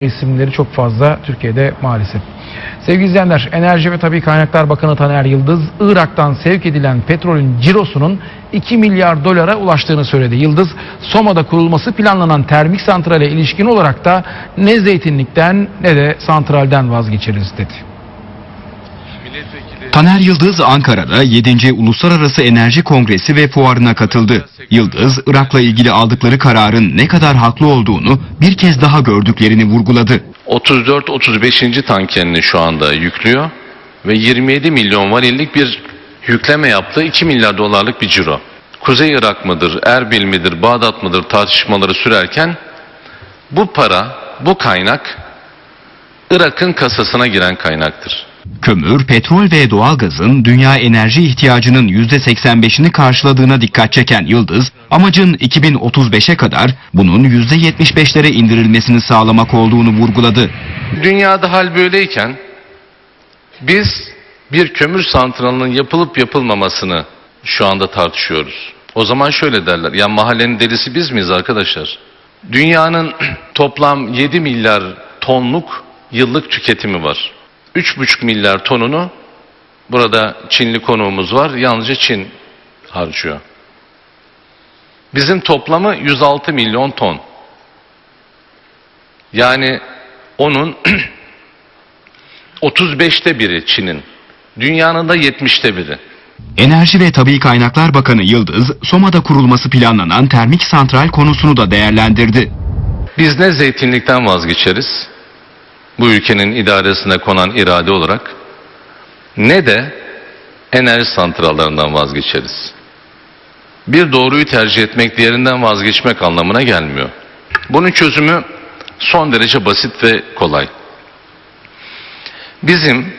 isimleri çok fazla Türkiye'de maalesef. Sevgili izleyenler, Enerji ve Tabii Kaynaklar Bakanı Taner Yıldız, Irak'tan sevk edilen petrolün cirosunun 2 milyar dolara ulaştığını söyledi. Yıldız, Soma'da kurulması planlanan termik santrale ilişkin olarak da ne zeytinlikten ne de santralden vazgeçeriz dedi. Taner Yıldız Ankara'da 7. Uluslararası Enerji Kongresi ve fuarına katıldı. Yıldız, Irak'la ilgili aldıkları kararın ne kadar haklı olduğunu bir kez daha gördüklerini vurguladı. 34-35. tankerini şu anda yüklüyor ve 27 milyon varillik bir yükleme yaptı. 2 milyar dolarlık bir ciro. Kuzey Irak mıdır, Erbil midir, Bağdat mıdır tartışmaları sürerken bu para, bu kaynak Irak'ın kasasına giren kaynaktır. Kömür, petrol ve doğalgazın dünya enerji ihtiyacının %85'ini karşıladığına dikkat çeken Yıldız, amacın 2035'e kadar bunun %75'lere indirilmesini sağlamak olduğunu vurguladı. Dünyada hal böyleyken biz bir kömür santralının yapılıp yapılmamasını şu anda tartışıyoruz. O zaman şöyle derler. Ya mahallenin delisi biz miyiz arkadaşlar? Dünyanın toplam 7 milyar tonluk yıllık tüketimi var. 3,5 milyar tonunu burada Çinli konuğumuz var. Yalnızca Çin harcıyor. Bizim toplamı 106 milyon ton. Yani onun 35'te biri Çin'in. Dünyanın da 70'te biri. Enerji ve Tabii Kaynaklar Bakanı Yıldız, Soma'da kurulması planlanan termik santral konusunu da değerlendirdi. Biz ne zeytinlikten vazgeçeriz, bu ülkenin idaresine konan irade olarak, ne de enerji santrallarından vazgeçeriz. Bir doğruyu tercih etmek diğerinden vazgeçmek anlamına gelmiyor. Bunun çözümü son derece basit ve kolay. Bizim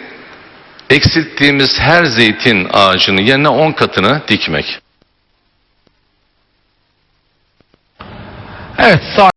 eksilttiğimiz her zeytin ağacının yerine 10 katını dikmek. Evet, saat